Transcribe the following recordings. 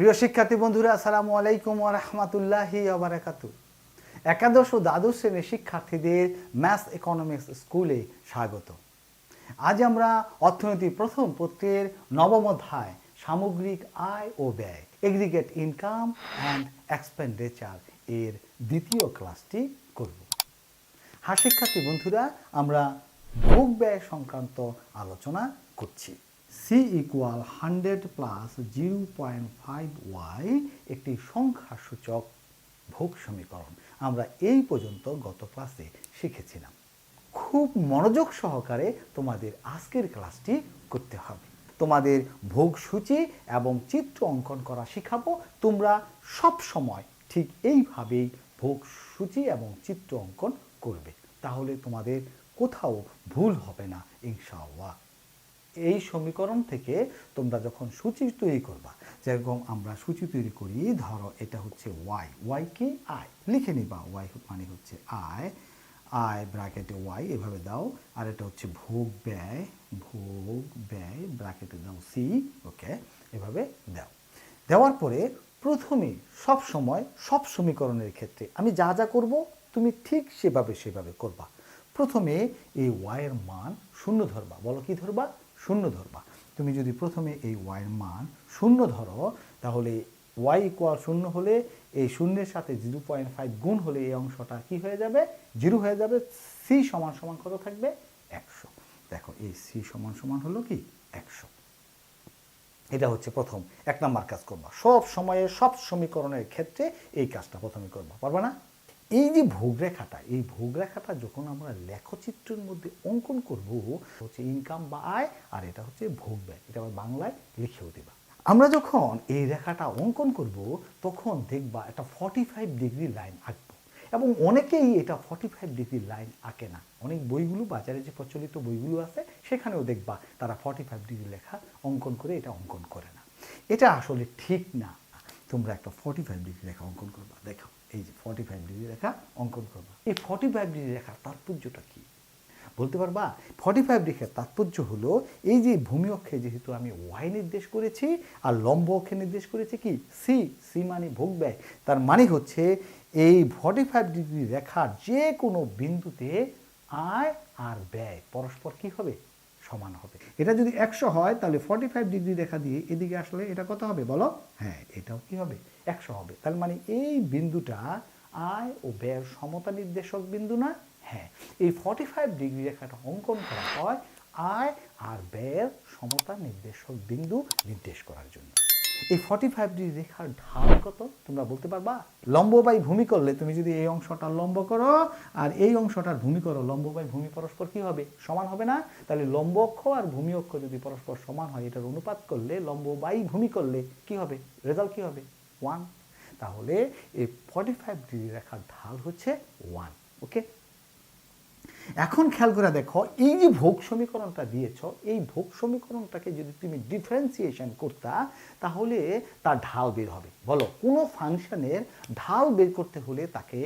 প্রিয় শিক্ষার্থী বন্ধুরা, আসসালামু আলাইকুম রহমতুল্লাহি আবরাকাতু একাদশ ও দ্বাদশ শ্রেণির শিক্ষার্থীদের ম্যাথ ইকোনমিক্স স্কুলে স্বাগত। আজ আমরা অর্থনীতি প্রথম পত্রের নবম অধ্যায়, সামগ্রিক আয় ও ব্যয়, এগ্রিগেট ইনকাম অ্যান্ড এক্সপেন্ডিচার এর দ্বিতীয় ক্লাসটি করব। হ্যাঁ শিক্ষার্থী বন্ধুরা, আমরা ভোগ ব্যয় সংক্রান্ত আলোচনা করছি। C equal hundred plus zero point five Y একটি সংখ্যাসূচক ভোগ সমীকরণ। আমরা এই পর্যন্ত গত ক্লাসে শিখেছিলাম। খুব মনোযোগ সহকারে তোমাদের আজকের ক্লাসটি করতে হবে। তোমাদের ভোগ সূচি এবং চিত্র অঙ্কন করা শেখাবো। তোমরা সব সময় ঠিক এইভাবেই ভোগ সূচি এবং চিত্র অঙ্কন করবে। তাহলে তোমাদের কোথাও ভুল হবে না, ইনশাআল্লাহ। এই সমীকরণ থেকে তোমরা যখন সূচি তৈরি করবা, যেরকম আমরা সূচি তৈরি করি, ধরো এটা হচ্ছে ওয়াই ওয়াই কি আয় লিখে নিবা ওয়াই মানে হচ্ছে আয় আয় ব্র্যাকেটে ওয়াই এভাবে দাও, আর এটা হচ্ছে ভোগ ব্যয় ভোগ ব্যয় ব্র্যাকেটে দাও সি ওকে এভাবে দাও। দেওয়ার পরে প্রথমে সব সময় সব সমীকরণের ক্ষেত্রে আমি যা যা করব, তুমি ঠিক সেভাবে সেভাবে করবা। প্রথমে এই ওয়াইয়ের মান শূন্য ধরবা, বলো কি ধরবা? শূন্য ধরবা। তুমি যদি প্রথমে এই ওয়াইয়ের মান শূন্য ধরো, তাহলে ওয়াই ইকুয়াল শূন্য হলে এই শূন্যের সাথে জিরো পয়েন্ট ফাইভ গুণ হলে এই অংশটা কি হয়ে যাবে? জিরো হয়ে যাবে সি সমান সমান কত থাকবে? একশো। দেখো, এই সি সমান সমান হলো কি? একশো। এটা হচ্ছে প্রথম। এক নাম্বার কাজ করবা। সব সময়ে সব সমীকরণের ক্ষেত্রে এই কাজটা প্রথমে করবা। পারবা না? এই যে ভোগরেখাটা, এই ভোগরেখাটা যখন আমরা লেখচিত্রের মধ্যে অঙ্কন করব হচ্ছে ইনকাম বা আয়, আর এটা হচ্ছে ভোগ ব্যয়। এটা আবার বাংলায় লিখেও দেবা। আমরা যখন এই রেখাটা অঙ্কন করব, তখন দেখবা একটা ফর্টি ফাইভ ডিগ্রি লাইন আঁকবো। এবং অনেকেই এটা ফর্টি ফাইভ ডিগ্রি লাইন আঁকে না। অনেক বইগুলো, বাজারে যে প্রচলিত বইগুলো আছে, সেখানেও দেখবা তারা ফর্টি ফাইভ ডিগ্রি লেখা অঙ্কন করে এটা অঙ্কন করে না। এটা আসলে ঠিক না। তোমরা একটা ফর্টি ফাইভ ডিগ্রি লেখা অঙ্কন করবা দেখো এই যে ফর্টি ফাইভ ডিগ্রি রেখা অঙ্কন করবা। এই ফর্টি ফাইভ ডিগ্রি রেখার তাৎপর্যটা কী? বলতে পারবা ফর্টি ফাইভ ডিগ্রির তাৎপর্য হলো এই যে ভূমি অক্ষে যেহেতু আমি ওয়াই নির্দেশ করেছি আর লম্ব অক্ষে নির্দেশ করেছি কি? সি সি মানে ভোগ ব্যয়। তার মানে হচ্ছে এই ফর্টি ফাইভ ডিগ্রি রেখার যে কোনো বিন্দুতে আয় আর ব্যয় পরস্পর কি হবে? সমান হবে। এটা যদি একশো হয়, তাহলে ফর্টি ফাইভ ডিগ্রি রেখা দিয়ে এদিকে আসলে এটা কত হবে বলো? হ্যাঁ এটাও কি হবে? একশো হবে। তার মানে এই বিন্দুটা আয় ও ব্যয়ের সমতা নির্দেশক বিন্দু না? হ্যাঁ। এই ফর্টি ফাইভ ডিগ্রি রেখাটা অঙ্কন করা হয় আয় আর ব্যয়ের সমতা নির্দেশক বিন্দু নির্দেশ করার জন্য। এই ফর্টি ফাইভ ডিগ্রি রেখার ঢাল কত? তোমরা বলতে পারবা? লম্ব বাই ভূমি করলে তুমি যদি এই অংশটা লম্ব করো আর এই অংশটার ভূমি করো, লম্ব বাই ভূমি পরস্পর কি হবে? সমান হবে না? তাহলে লম্ব অক্ষ আর ভূমি অক্ষ যদি পরস্পর সমান হয়, এটার অনুপাত করলে লম্ব বাই ভূমি করলে কি হবে? রেজাল্ট কি হবে? ওয়ান তাহলে এই ফর্টি ফাইভ ডিগ্রি রেখার ঢাল হচ্ছে ওয়ান ওকে এখন খেয়াল করে দেখো, এই যে ভোগ সমীকরণটা দিয়েছ, এই ভোগ সমীকরণটাকে যদি তুমি ডিফারেন্সিয়েশন করতা, তাহলে তার ঢাল বের হবে। বলো, কোনো ফাংশনের ঢাল বের করতে হলে তাকে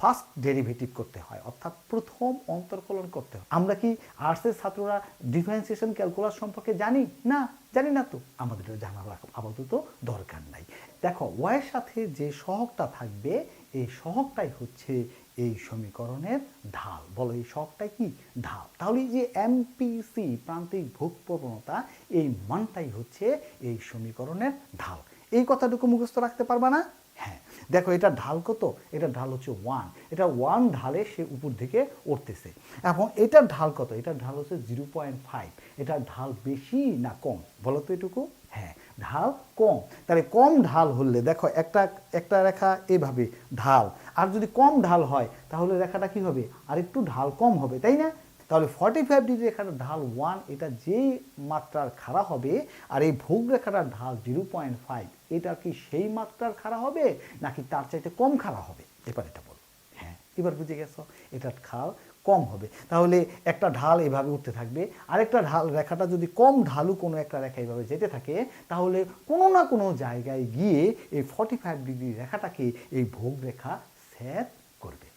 ফার্স্ট ডেরিভেটিভ করতে হয়, অর্থাৎ প্রথম অন্তর্কলন করতে হয়। আমরা কি আর্টসের ছাত্ররা ডিফারেন্সিয়েশন ক্যালকুলাস সম্পর্কে জানি? না জানি না তো। আমাদের এটা জানার আপাতত দরকার নাই। দেখো, ওয়ের সাথে যে সহগটা থাকবে, এই সহগটাই হচ্ছে এই সমীকরণের ঢাল। বলো, এই সহগটাই কি? ঢাল। তাহলে যে এমপিসি প্রান্তিক ভোগ প্রবণতা এই মানটাই হচ্ছে এই সমীকরণের ঢাল। এই কথাটুকু মুখস্থ রাখতে পারবা না? হ্যাঁ। দেখো, এটা ঢাল কত? এটা ঢাল হচ্ছে ওয়ান এটা ওয়ান ঢালে সে উপর দিকে উঠতেছে। এবং এটার ঢাল কত? এটার ঢাল হচ্ছে জিরো পয়েন্ট ফাইভ এটার ঢাল বেশি না কম? বলো তো এটুকু। হ্যাঁ ঢাল কম। তাহলে কম ঢাল হলে দেখো একটা একটা রেখা এভাবে ঢাল। আর যদি কম ঢাল হয়, তাহলে রেখাটা কি হবে? আর একটু ঢাল কম হবে, তাই না? তাহলে ফর্টি ফাইভ ডিগ্রি রেখাটা ঢাল ওয়ান এটা যেই মাত্রার খাড়া হবে, আর এই ভোগ রেখাটার ঢাল জিরো পয়েন্ট ফাইভ এটা কি সেই মাত্রার খাড়া হবে? নাকি তার চাইতে কম খাড়া হবে? এবার এটা বল। হ্যাঁ এবার বুঝে গেছো? এটার খাল কম হবে। তাহলে একটা ঢাল এভাবে উঠতে থাকবে। আরেকটা ঢাল রেখাটা যদি কম ঢালু কোনো একটা রেখা এইভাবে যেতে থাকে, তাহলে কোনো না কোনো জায়গায় গিয়ে এই ফর্টি ফাইভ ডিগ্রি রেখাটাকে এই ভোগ রেখা সেট করবে।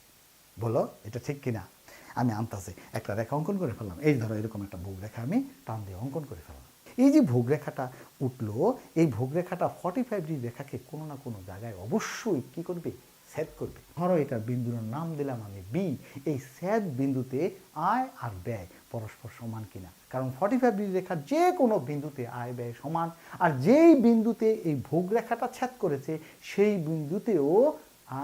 বলো, এটা ঠিক কিনা? আমি আনতাছে, একটা রেখা অঙ্কন করে ফেললাম। এই ধরো এরকম একটা ভোগ রেখা আমি টান দিয়ে অঙ্কন করে ফেললাম। এই যে ভোগরেখাটা উঠল, এই ভোগরেখাটা ফর্টি ফাইভ ডিগ্রি রেখাকে কোনো না কোনো জায়গায় অবশ্যই কি করবে? সেট করবে। ধরো এটা বিন্দুর নাম দিলাম আমি বি এই স্যাদ বিন্দুতে আয় আর ব্যয় পরস্পর সমান কিনা? কারণ ফর্টি ফাইভ ডিগ্রি রেখার যে কোনো বিন্দুতে আয় ব্যয় সমান, আর যেই বিন্দুতে এই ভোগরেখাটা ছেদ করেছে, সেই বিন্দুতেও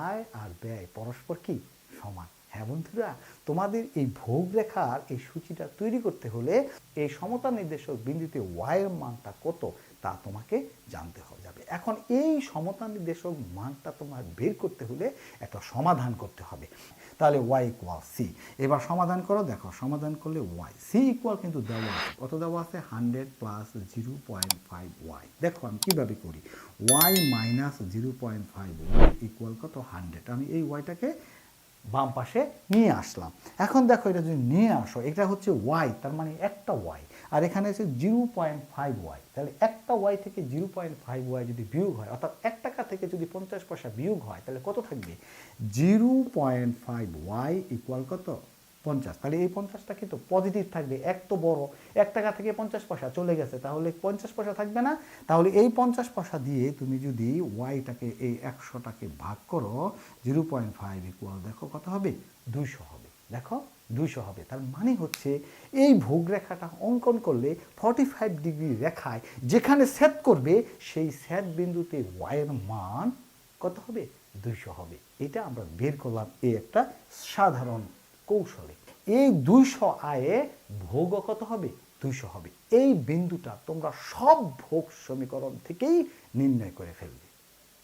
আয় আর ব্যয় পরস্পর কি? সমান। হ্যাঁ বন্ধুরা, তোমাদের এই ভোগ রেখার এই সূচিটা তৈরি করতে হলে এই সমতা নির্দেশক বিন্দুতে ওয়াইয়ের মানটা কত? তা তোমাকে জানতে হবে যাবে। এখন এই সমতা নির্দেশক মানটা তোমার বের করতে হলে একটা সমাধান করতে হবে। তাহলে ওয়াই ইকুয়াল সি এবার সমাধান করো, দেখো, সমাধান করলে ওয়াই সি ইকুয়াল কিন্তু দেওয়া আছে। কত দেওয়া আছে? Hundred plus zero point five Y দেখো আমি কীভাবে করি? Y minus zero point five Y equal কত? হান্ড্রেড আমি এই ওয়াইটাকে বাম পাশে নিয়ে আসলাম। এখন দেখো এটা যদি নিয়ে আসো, এটা হচ্ছে ওয়াই তার মানে একটা ওয়াই আর এখানে আছে জিরো পয়েন্ট ফাইভ ওয়াই তাহলে একটা ওয়াই থেকে জিরো পয়েন্ট ফাইভ ওয়াই যদি বিয়োগ হয়, অর্থাৎ এক টাকা থেকে যদি পঞ্চাশ পয়সা বিয়োগ হয়, তাহলে কত থাকবে? Zero point five Y equal কত? পঞ্চাশ। তাহলে এই পঞ্চাশটা কিন্তু পজিটিভ থাকবে, এক তো বড়। এক টাকা থেকে পঞ্চাশ পয়সা চলে গেছে, তাহলে পঞ্চাশ পয়সা থাকবে না। তাহলে এই পঞ্চাশ পয়সা দিয়ে তুমি যদি ওয়াইটাকে এই একশোটাকে ভাগ করো জিরো পয়েন্ট ফাইভ ইকুয়াল দেখো কত হবে? দুইশো হবে। দেখো, দুইশো হবে। তার মানে হচ্ছে এই ভোগরেখাটা অঙ্কন করলে ফর্টি ফাইভ ডিগ্রি রেখায় যেখানে সেট করবে, সেই সেট বিন্দুতে ওয়াইয়ের মান কত হবে? দুইশো হবে। এটা আমরা বের করলাম এই একটা সাধারণ কৌশলে। এই দুইশো আয়ে ভোগ কত হবে? দুইশো হবে। এই বিন্দুটা তোমরা সব ভোগ সমীকরণ থেকেই নির্ণয় করে ফেলবে।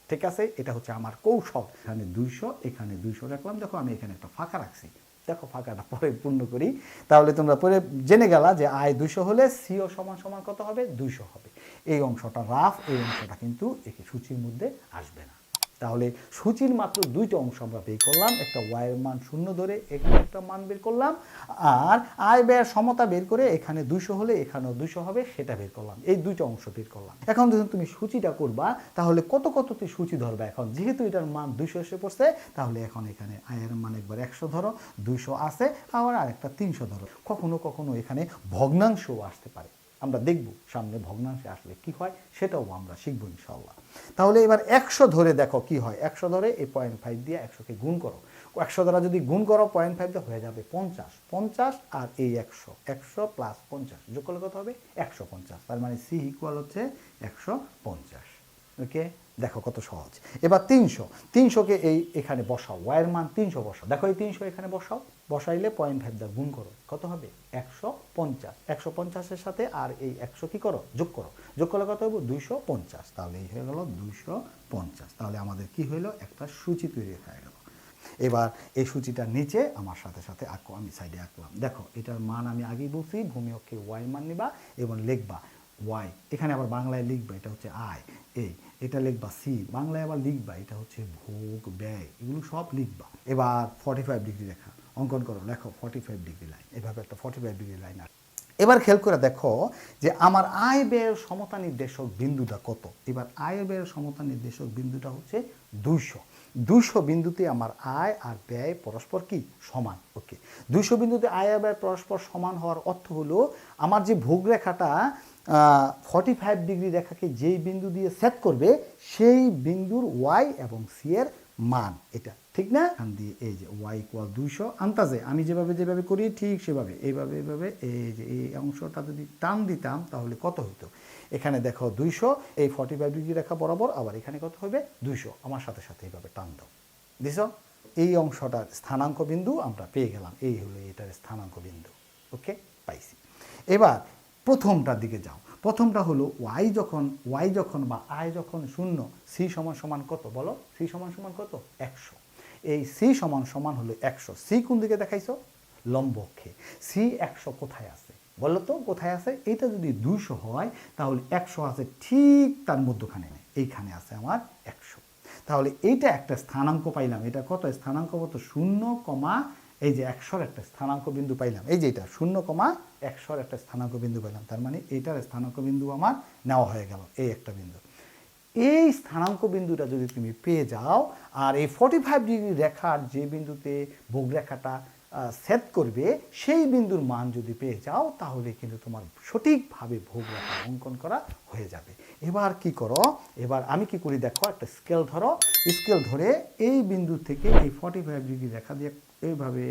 ঠিক আছে? এটা হচ্ছে আমার কৌশল। এখানে দুইশো এখানে দুইশো রাখলাম। দেখো, আমি এখানে একটা ফাঁকা রাখছি। দেখো, ফাঁকাটা পরে পূর্ণ করি। তাহলে তোমরা পরে জেনে গেলা যে আয় দুইশো হলে সিও সমান সমান কত হবে? দুইশো হবে। এই অংশটা রাফ, এই অংশটা কিন্তু একে সূচির মধ্যে আসবে না। তাহলে সূচির মাত্র দুইটা অংশ আমরা বের করলাম, একটা ওয়াইয়ের মান শূন্য ধরে একটা মান বের করলাম, আর আয় ব্যয়ের সমতা বের করে এখানে দুইশো হলে এখানেও দুইশো হবে, সেটা বের করলাম, এই দুইটা অংশ বের করলাম। এখন যখন তুমি সূচিটা করবা, তাহলে কত কত তুই সূচি ধরবা এখন? যেহেতু এটার মান দুইশো এসে পড়ছে, তাহলে এখন এখানে আয়ের মান একবার একশো ধরো, দুইশো আছে, আবার আরেকটা তিনশো ধরো। কখনো কখনো এখানে ভগ্নাংশও আসতে পারে। আমরা দেখব সামনে ভগ্নাংশে আসলে কি হয়, সেটাও আমরা শিখব ইনশাল্লাহ তাহলে এবার একশো ধরে দেখো কি হয়। একশো ধরে এই পয়েন্ট ফাইভ দিয়ে একশোকে গুণ করো। একশো দ্বারা যদি গুণ করো পয়েন্ট ফাইভ দিয়ে হয়ে যাবে পঞ্চাশ। পঞ্চাশ আর এই একশো। একশো প্লাস পঞ্চাশ। যোগ করলে কত হবে? একশো পঞ্চাশ। তার মানে সি ইকুয়াল হচ্ছে একশো পঞ্চাশ। ওকে দেখো কত সহজ। এবার তিনশো। তিনশোকে এই এখানে বসাও। ওয়াইয়ের মান তিনশো বসাও। দেখো এই তিনশো এখানে বসাও। বসাইলে পয়েন্ট ফাইভ দা গুণ করো। কত হবে? একশো পঞ্চাশ। একশো পঞ্চাশের সাথে আর এই একশো কি করো? যোগ করো। যোগ করলে কত হবে দুইশো পঞ্চাশ। তাহলে এই হয়ে গেল দুইশো পঞ্চাশ। তাহলে আমাদের কি হইল? একটা সূচি তৈরি হয়ে গেল। এবার এই সূচিটার নিচে আমার সাথে সাথে আঁকো। আমি সাইডে আঁকলাম। দেখো, এটার মান আমি আগেই বলছি। ভূমি অক্ষে ওয়াই মান নিবা এবং লিখবা ওয়াই এখানে আবার বাংলায় লিখবা। এটা হচ্ছে আয় এই এটা লিখবা সি বাংলায় আবার লিখবা, এটা হচ্ছে ভোগ, ব্যয়, এগুলো সব লিখবা। এবার ফর্টি ফাইভ ডিগ্রি রেখা, অঙ্কন করো, লেখো ফর্টি ফাইভ ডিগ্রি লাইন এভাবে একটা ফর্টি ফাইভ ডিগ্রি লাইন আর এবার খেয়াল করে দেখো যে আমার আয় ব্যয়ের সমতা নির্দেশক বিন্দুটা কত? এবার আয় ব্যয়ের সমতা নির্দেশক বিন্দুটা হচ্ছে দুইশো। দুইশো বিন্দুতে আমার আয় আর ব্যয় পরস্পর কি? সমান। ওকে। দুইশো বিন্দুতে আয় আর ব্যয় পরস্পর সমান হওয়ার অর্থ হলো, আমার যে ভোগরেখাটা ফর্টি ফাইভ ডিগ্রি রেখাকে যেই বিন্দু দিয়ে সেট করবে, সেই বিন্দুর ওয়াই এবং সি এর মান। এটা ঠিক না? এখান দিয়ে এই যে ওয়াই ইকুয়াল দুইশো, আন্তাজে। আমি যেভাবে যেভাবে করি, ঠিক সেভাবে। এইভাবে এইভাবে, এই যে এই অংশটা যদি টান দিতাম, তাহলে কত হতো এখানে দেখো দুইশো, এই ফর্টি ফাইভ ডিগ্রি রেখা বরাবর, আবার এখানে কত হবে? দুইশো। আমার সাথে সাথে এইভাবে টান দাও। দিছ এই অংশটার স্থানাঙ্ক বিন্দু আমরা পেয়ে গেলাম। এই হলো এটার স্থানাঙ্ক বিন্দু। ওকে পাইছি। এবার প্রথমটার দিকে যাও। প্রথমটা হলো ওয়াই যখন ওয়াই যখন বা আয় যখন শূন্য, সি সমান সমান কত? বলো, সি সমান সমান কত? একশো। এই সি সমান সমান হলো একশো। সি কোন দিকে দেখাইছো? লম্বক্ষে সি একশো কোথায় আছে? বলো তো, কোথায় আছে? এটা যদি দুশো হয়, তাহলে একশো আছে ঠিক তার মধ্যখানে নেই। এইখানে আছে আমার একশো। তাহলে এইটা একটা স্থানাঙ্ক পাইলাম। এটা কত? স্থানাঙ্ক কত? শূন্য কমা এই যে একশোর একটা স্থানাঙ্ক বিন্দু পাইলাম, এই যে এটা, শূন্য কমা একশোর একটা স্থানাঙ্ক বিন্দু পাইলাম, তার মানে এইটার স্থানাঙ্ক বিন্দু আমার নেওয়া হয়ে গেল, এই একটা বিন্দু। এই স্থানাঙ্ক বিন্দুটা যদি তুমি পেয়ে যাও, আর এই ফর্টি ফাইভ ডিগ্রি রেখার যে বিন্দুতে ভোগরেখাটা সেট করবে, সেই বিন্দুর মান যদি পেয়ে যাও, তাহলে কিন্তু তোমার সঠিকভাবে ভোগ রেখা অঙ্কন করা হয়ে যাবে। এবার কি করো? এবার আমি কি করি দেখো, একটা স্কেল ধরো। স্কেল ধরে এই বিন্দু থেকে এই ফর্টি ফাইভ ডিগ্রি রেখা দিয়ে এইভাবে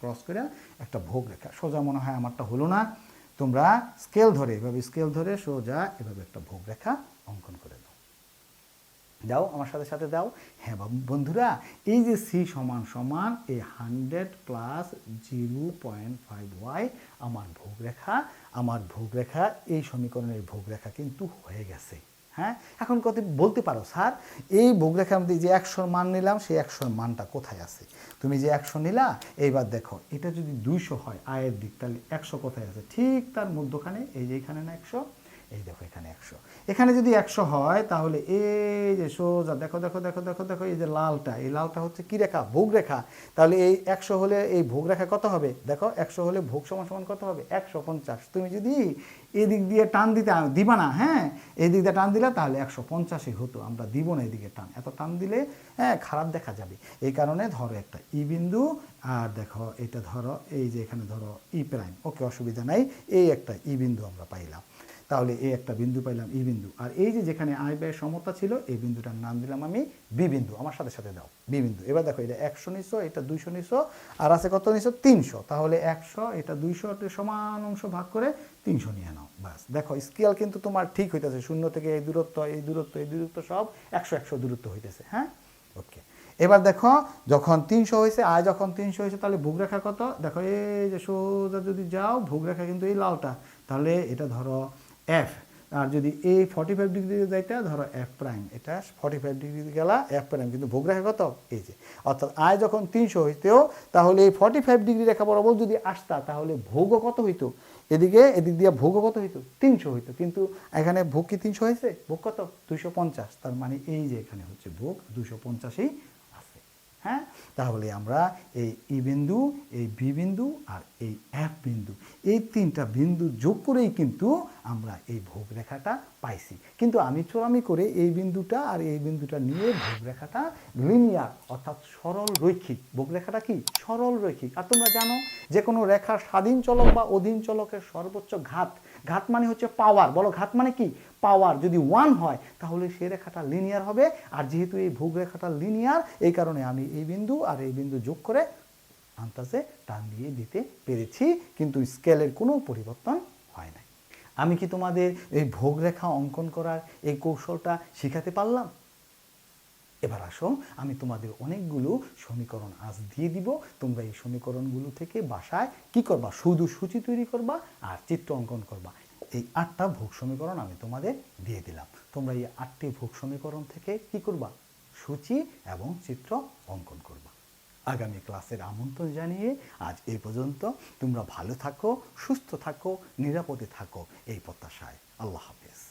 ক্রস করে একটা ভোগ রেখা। সোজা মনে হয় আমারটা হলো না। তোমরা স্কেল ধরে, এভাবে স্কেল ধরে সোজা এভাবে একটা ভোগ রেখা অঙ্কন করে দাও, আমার সাথে সাথে দাও। হ্যাঁ বন্ধুরা, এই যে সি সমান সমান এই hundred plus zero point five Y, আমার ভোগরেখা আমার ভোগরেখা, এই সমীকরণের ভোগরেখা কিন্তু হয়ে গেছে। হ্যাঁ এখন কত বলতে পারো, স্যার, এই ভোগরেখার মধ্যে যে একশোর মান নিলাম, সেই একশোর মানটা কোথায় আছে? তুমি যে একশো নিলা, এইবার দেখো, এটা যদি দুইশো হয়, আয়ের দিক, তাহলে একশো কোথায় আছে? ঠিক তার মধ্যখানে, এই যে এখানে না একশো এই দেখো এখানে একশো। এখানে যদি একশো হয়, তাহলে এই যে সোজা, দেখো দেখো দেখো দেখো দেখো, এই যে লালটা, এই লালটা হচ্ছে কী রেখা? ভোগ রেখা। তাহলে এই একশো হলে এই ভোগ রেখা কত হবে? দেখো, একশো হলে ভোগ সমান সমান কত হবে? একশো পঞ্চাশ। তুমি যদি এদিক দিয়ে টান দিতে দিবা না হ্যাঁ এই দিক দিয়ে টান দিলে তাহলে একশো পঞ্চাশই হতো। আমরা দিব না এদিকে টান। এত টান দিলে হ্যাঁ খারাপ দেখা যাবে। এই কারণে ধরো একটা ই বিন্দু, আর দেখো, এটা ধরো, এই যে এখানে ধরো ই প্রাইম। ওকে, অসুবিধা নাই। এই একটা ই বিন্দু আমরা পাইলাম। তাহলে এই একটা বিন্দু পাইলাম, ই বিন্দু। আর এই যে যেখানে আয় ব্যয় সমতা ছিল, এই বিন্দুটার নাম দিলাম আমি বি বিন্দু। আমার সাথে সাথে দাও, বি বিন্দু। এবার দেখো, এটা একশো নিশো এটা দুইশো নিশো আর আছে কত নিশো তিনশো। তাহলে একশো, এটা দুইশো সমান অংশ ভাগ করে তিনশো নিয়ে নাও। ব্যাস। দেখো, স্কেল কিন্তু তোমার ঠিক হইতেছে। শূন্য থেকে এই দূরত্ব এই দূরত্ব এই দূরত্ব সব একশো একশো দূরত্ব হইতেছে হ্যাঁ? ওকে। এবার দেখো, যখন তিনশো হয়েছে আয় যখন তিনশো হয়েছে তাহলে ভোগরেখা কত? দেখো, এই যে সোজা যদি যাও ভোগরেখা কিন্তু এই লালটা। তাহলে এটা ধরো এফ আর যদি এই ফর্টি ফাইভ ডিগ্রি যাইতে ধরো এফ প্রাইম এটা ফর্টি ফাইভ ডিগ্রি গেলা এফ প্রাইম কিন্তু ভোগরেখা কত? এই যে। অর্থাৎ আয় যখন তিনশো হইতেও, তাহলে এই ফর্টি ফাইভ ডিগ্রি রেখা বরাবর যদি আসতা, তাহলে ভোগও কত হইতো? এদিকে, এদিক দিয়ে ভোগও কত হইতো? তিনশো হইতো। কিন্তু এখানে ভোগ কি তিনশো হয়েছে? ভোগ কত? দুইশো পঞ্চাশ। তার মানে এই যে এখানে হচ্ছে ভোগ দুশো পঞ্চাশই হ্যাঁ? তাহলে আমরা এই ই বিন্দু, এই বি বিন্দু আর এই এফ বিন্দু, এই তিনটা বিন্দু যোগ করেই কিন্তু আমরা এই ভোগ রেখাটা পাইছি। কিন্তু আমি চোরামি করে এই বিন্দুটা আর এই বিন্দুটা নিয়ে ভোগ রেখাটা লিনিয়ার অর্থাৎ সরল রৈখিক ভোগ রেখাটা কি? সরল রৈখিক। আর তোমরা জানো যে কোনো রেখার স্বাধীন চলক বা অধীন চলকের সর্বোচ্চ ঘাত ঘাত মানে হচ্ছে পাওয়ার বলো ঘাত মানে কি? পাওয়ার যদি ওয়ান হয়, তাহলে সেই রেখাটা লিনিয়ার হবে। আর যেহেতু এই ভোগ রেখাটা লিনিয়ার এই কারণে আমি এই বিন্দু আর এই বিন্দু যোগ করে আন্তাজে টান দিয়ে দিতে পেরেছি, কিন্তু স্কেলের কোনো পরিবর্তন হয় নাই। আমি কি তোমাদের এই ভোগ রেখা অঙ্কন করার এই কৌশলটা শেখাতে পারলাম? এবার আসো, আমি তোমাদের অনেকগুলো সমীকরণ আজ দিয়ে দিব। তোমরা এই সমীকরণগুলো থেকে বাসায় কি করবা? শুধু সূচি তৈরি করবা আর চিত্র অঙ্কন করবা। এই আটটা ভোগ সমীকরণ আমি তোমাদের দিয়ে দিলাম। তোমরা এই আটটি ভোগ সমীকরণ থেকে কি করবা? সূচি এবং চিত্র অঙ্কন করবা। আগামী ক্লাসের আমন্ত্রণ জানিয়ে আজ এই পর্যন্ত। তোমরা ভালো থাকো, সুস্থ থাকো, নিরাপদে থাকো এই প্রত্যাশায়। আল্লাহ হাফেজ।